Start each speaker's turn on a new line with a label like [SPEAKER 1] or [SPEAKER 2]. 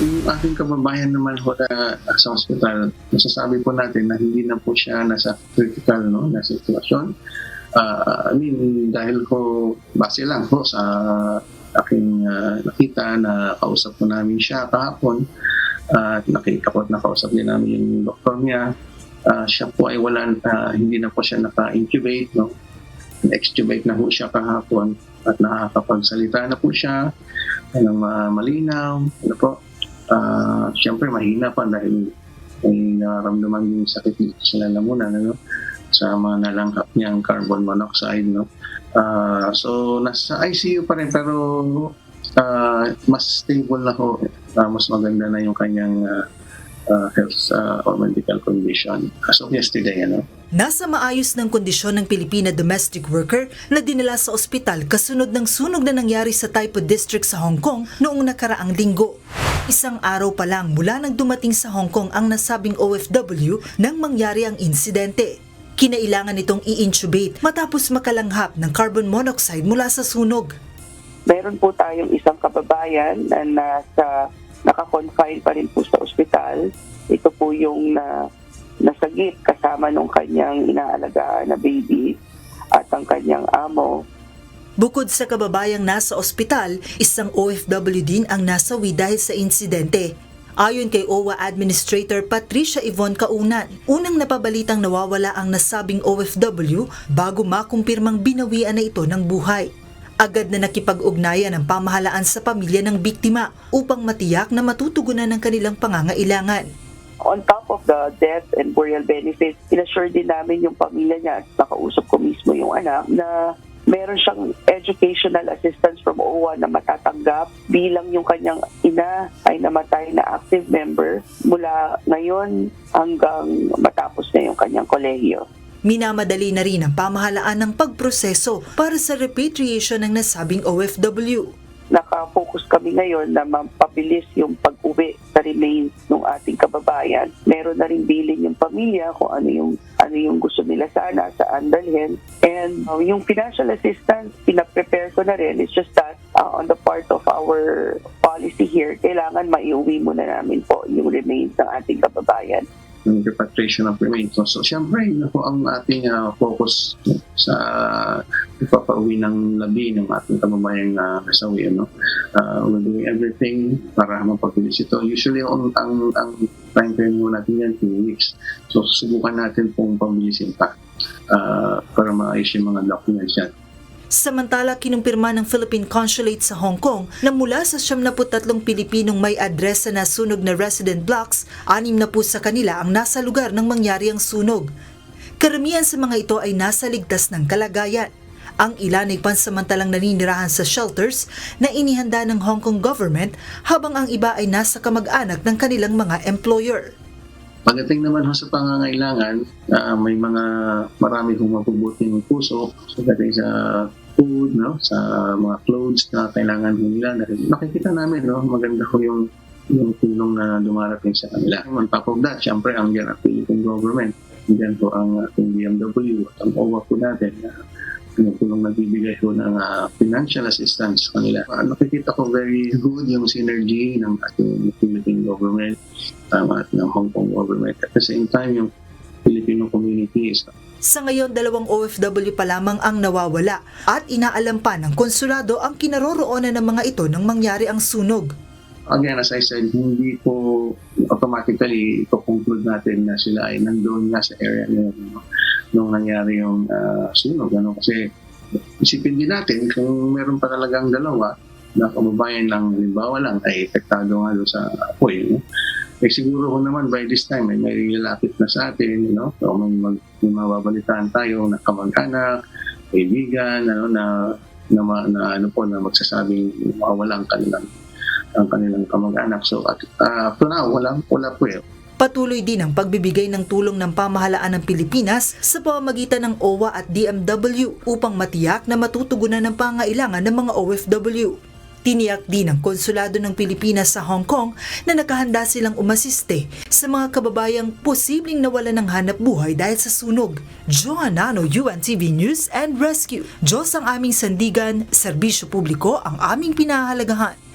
[SPEAKER 1] Yung ating kababayan naman ho na sa hospital, masasabi po natin na hindi na po siya nasa critical no, na sitwasyon. Ah, I mean, dahil ko, base lang po sa aking ah, nakita na kausap po namin siya kahapon at nakita ko at nakausap din namin yung doktor niya. Ah, siya po ay wala, ah, hindi na po siya naka-intubate, no? extubate na po siya kahapon at nakakapagsalita na po siya ng uh, malinaw. Ano po? Ah, Siyempre, mahina pa dahil may nararamdaman yung sakit dito sa lalamunan, ano? sa mga nalanghap niyang carbon monoxide. No? Ah, so, nasa ICU pa rin pero ah, mas stable na ho. Ah, mas maganda na yung kanyang ah, ah, health ah, or medical condition as of yesterday. Ano?
[SPEAKER 2] Nasa maayos ng kondisyon ng Pilipina domestic worker na dinala sa ospital kasunod ng sunog na nangyari sa Taipo District sa Hong Kong noong nakaraang linggo. Isang araw pa lang mula nang dumating sa Hong Kong ang nasabing OFW nang mangyari ang insidente. Kinailangan itong i-intubate matapos makalanghap ng carbon monoxide mula sa sunog.
[SPEAKER 3] meron po tayong isang kababayan na nasa naka-confine pa rin po sa ospital. Ito po yung na nasagip kasama nung kanyang inaalagaan na baby at ang kanyang amo.
[SPEAKER 2] Bukod sa kababayang nasa ospital, isang OFW din ang nasawi dahil sa insidente. Ayon kay OWA Administrator Patricia Yvonne Kaunan, unang napabalitang nawawala ang nasabing OFW bago makumpirmang binawian na ito ng buhay. Agad na nakipag-ugnayan ang pamahalaan sa pamilya ng biktima upang matiyak na matutugunan ng kanilang pangangailangan.
[SPEAKER 3] On top of the death and burial benefits, inassure din namin yung pamilya niya at nakausap ko mismo yung anak na meron siyang educational assistance from OWA na matatanggap bilang yung kanyang ina ay namatay na active member mula ngayon hanggang matapos na yung kanyang kolehiyo.
[SPEAKER 2] Minamadali na rin ang pamahalaan ng pagproseso para sa repatriation ng nasabing OFW.
[SPEAKER 3] Nakafocus kami ngayon na mapabilis yung pag-uwi sa remains ng ating kababayan. Meron na rin bilin yung pamilya kung ano yung ano yung gusto nila sana sa andalhin. And uh, yung financial assistance, pinaprepare ko na rin. It's just that uh, on the part of our policy here, kailangan maiuwi muna namin po yung remains ng ating kababayan.
[SPEAKER 1] yung repatriation of remains. So, siyempre, yun po ang ating ah, focus sa ipapauwi ng labi ng ating kababayang uh, kasawi. Ano? Uh, we're doing everything para mapabilis ito. Usually, ang, ang, ang time frame mo natin yan, two weeks. So, subukan natin pong pabilisin pa ah, para maayos yung mga documents yan.
[SPEAKER 2] Samantala, kinumpirma ng Philippine Consulate sa Hong Kong na mula sa 73 Pilipinong may adresa na sunog na resident blocks, anim na po sa kanila ang nasa lugar ng mangyari ang sunog. Karamihan sa mga ito ay nasa ligtas ng kalagayan. Ang ilan ay pansamantalang naninirahan sa shelters na inihanda ng Hong Kong government habang ang iba ay nasa kamag-anak ng kanilang mga employer.
[SPEAKER 1] Pagdating naman ho sa pangangailangan, ah, may mga marami hong mapubuting puso pagdating sa food, no, sa mga clothes na kailangan nila. Nakikita namin, no, maganda ho yung yung tulong na dumarating sa kanila. On top of that, syempre, ang yan ang Philippine government. Diyan po ang ating BMW at ang OWA po natin na tinutulong nagbibigay ko ng ah, financial assistance sa kanila. Ah, nakikita ko very good yung synergy ng ating Philippine government tama at ng Hong Kong government. At the same time, yung Filipino community is
[SPEAKER 2] Sa ngayon, dalawang OFW pa lamang ang nawawala at inaalam pa ng konsulado ang kinaroroonan ng mga ito nang mangyari ang sunog.
[SPEAKER 1] again, as I said, hindi po automatically ito-conclude natin na sila ay nandoon nga sa area yun, no? Nung nangyari yung ah, sunog. Ano? Kasi isipin din natin kung meron pa talagang dalawa na kababayan lang, halimbawa lang, ay epektado nga sa apoy. No? Eh siguro ko naman by this time ay may lalapit na sa atin, you know? So may, mag, may mababalitaan tayo na kamag-anak, kaibigan, ano, na, na, ma- na, ano po, na magsasabing mawawala ang kanilang ang kanilang kamag-anak. So at uh, to now, wala, wala po eh.
[SPEAKER 2] Patuloy din ang pagbibigay ng tulong ng pamahalaan ng Pilipinas sa pamamagitan ng OWA at DMW upang matiyak na matutugunan ng pangailangan ng mga OFW. Tiniyak din ng Konsulado ng Pilipinas sa Hong Kong na nakahanda silang umasiste sa mga kababayang posibleng nawalan ng hanap buhay dahil sa sunog. Johanano, UNTV News and Rescue. Diyos ang aming sandigan, serbisyo publiko ang aming pinahalagahan.